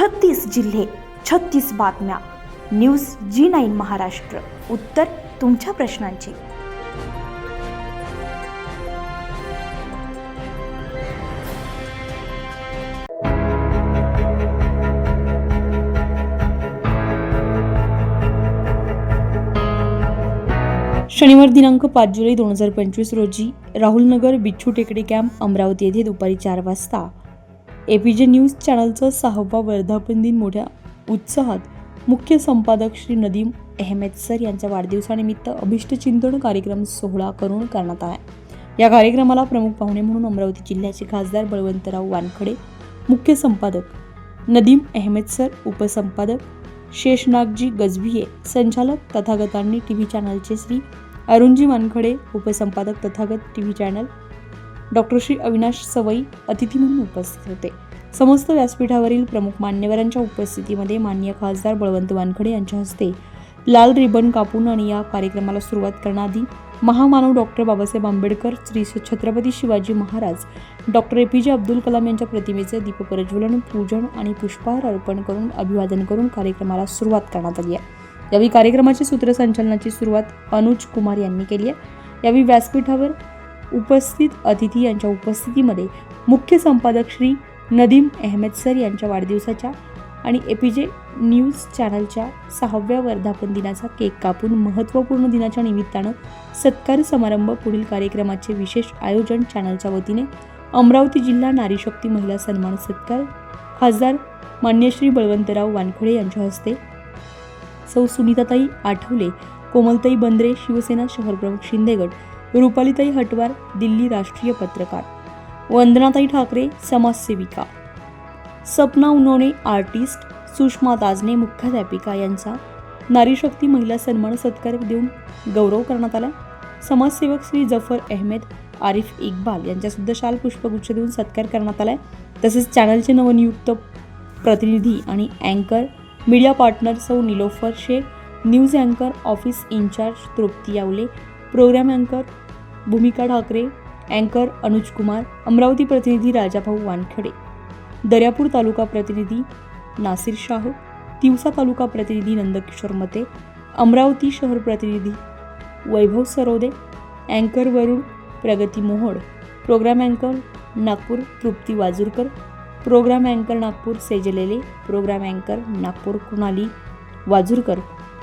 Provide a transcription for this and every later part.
छत्तीस जिल्हे छत्तीस बातम्या. News G nine Maharashtra. उत्तर तुमच्या प्रश्नांची. शनिवार दिनांक पाच जुलै दोन हजार पंचवीस रोजी राहुलनगर बिच्छू टेकडी कॅम्प अमरावती येथे दुपारी चार वाजता ए पी जे न्यूज चॅनलचा सहावा वर्धापन दिन मोठ्या उत्साहात मुख्य संपादक श्री नदीम अहमेद सर यांच्या वाढदिवसानिमित्त अभिष्टचिंतन कार्यक्रम सोहळा करून करण्यात आला. या कार्यक्रमाला प्रमुख पाहुणे म्हणून अमरावती जिल्ह्याचे खासदार बळवंतराव वानखडे मुख्य संपादक नदीम अहमेद सर उपसंपादक शेषनागजी गजभिये संचालक तथागतांनी टी व्ही चॅनलचे Shri Arunji Wankhede उपसंपादक Tathagat T V channel doctor Shri Avinash Savai अतिथी म्हणून उपस्थित होते. समस्त व्यासपीठावरील प्रमुख मान्यवरांच्या उपस्थितीमध्ये मान्य खासदार बळवंत वानखडे यांच्या हस्ते लाल रिबन कापून आणि या कार्यक्रमाला सुरुवात करण्याआधी महामानव doctor Babasaheb Ambedkar Shri Chhatrapati Shivaji Maharaj doctor A P J Abdul Kalam यांच्या प्रतिमेचे दीपप्रज्वलन पूजन आणि पुष्पहार अर्पण करून अभिवादन करून कार्यक्रमाला सुरुवात करण्यात आली आहे. यावेळी कार्यक्रमाची सूत्रसंचालनाची सुरुवात अनुज कुमार यांनी केली आहे. यावेळी व्यासपीठावर उपस्थित अतिथी यांच्या उपस्थितीमध्ये मुख्य संपादक श्री नदीम अहमेद सर यांच्या वाढदिवसाच्या आणि ए पी जे न्यूज चॅनलच्या सहाव्या वर्धापन दिनाचा केक कापून महत्त्वपूर्ण दिनाच्या निमित्तानं सत्कार समारंभ पुढील कार्यक्रमाचे विशेष आयोजन चॅनलच्या वतीने अमरावती जिल्हा नारीशक्ती महिला सन्मान सत्कार खासदार मान्यश्री बळवंतराव वानखोडे यांच्या हस्ते सौ सुनीताताई आठवले कोमलताई बंद्रे शिवसेना शहरप्रमुख शिंदेगड रुपालीताई हटवार दिल्ली राष्ट्रीय पत्रकार. वंदनाताई ठाकरे समाजसेविका. सपना उनोने आर्टिस्ट. सुषमा दाजने मुख्याध्यापिका यांचा. नारीशक्ती महिला सन्मान सत्कार देऊन गौरव करण्यात आला. समाजसेवक श्री जफर अहमेद आरिफ इक्बाल यांच्यासुद्धा शाल पुष्पगुच्छ देऊन सत्कार करण्यात आला आहे तसेच चॅनलचे नवनियुक्त प्रतिनिधी आणि अँकर मीडिया पार्टनर सौ निलोफर शेख न्यूज अँकर ऑफिस इन्चार्ज तृप्ती यावले प्रोग्राम अँकर भूमिका ठाकरे अँकर अनुज कुमार अमरावती प्रतिनिधी राजाभाऊ वानखडे दर्यापूर तालुका प्रतिनिधी नासिर शाह तिवसा तालुका प्रतिनिधी नंदकिशोर मते अमरावती शहर प्रतिनिधी वैभव सरोदे अँकर वरुण प्रगती मोहोड प्रोग्राम अँकर नागपूर तृप्ती वाजूरकर प्रोग्राम अँकर नागपूर सेजलेले प्रोग्राम अँकर नागपूर कुणाली वाजूरकर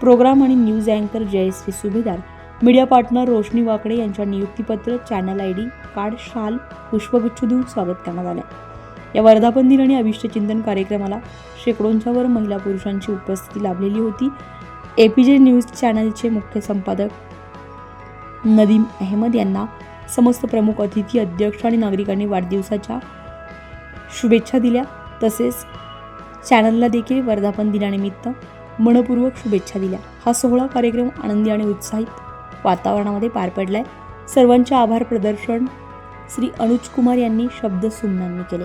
प्रोग्राम आणि न्यूज अँकर जयश्री सुभेदार मीडिया पार्टनर रोशनी वाकडे यांच्या नियुक्तीपत्र चॅनल आय डी कार्ड शाल पुष्पगुच्छ देऊन स्वागत करण्यात आलं. या वर्धापन दिन आणि अभिष्टचिंतन कार्यक्रमाला शेकडोंच्यावर महिला पुरुषांची उपस्थिती लाभलेली होती. ए पी जे न्यूज चॅनलचे मुख्य संपादक नदीम अहमद यांना समस्त प्रमुख अतिथी अध्यक्ष आणि नागरिकांनी वाढदिवसाच्या शुभेच्छा दिल्या. तसेच चॅनलला देखील वर्धापन दिनानिमित्त मनपूर्वक शुभेच्छा दिल्या. हा सोहळा कार्यक्रम आनंदी आणि उत्साहित वातावरणामध्ये पार पडलाय. सर्वांचे आभार प्रदर्शन श्री अनुज कुमार यांनी शब्द सुमनांनी केले.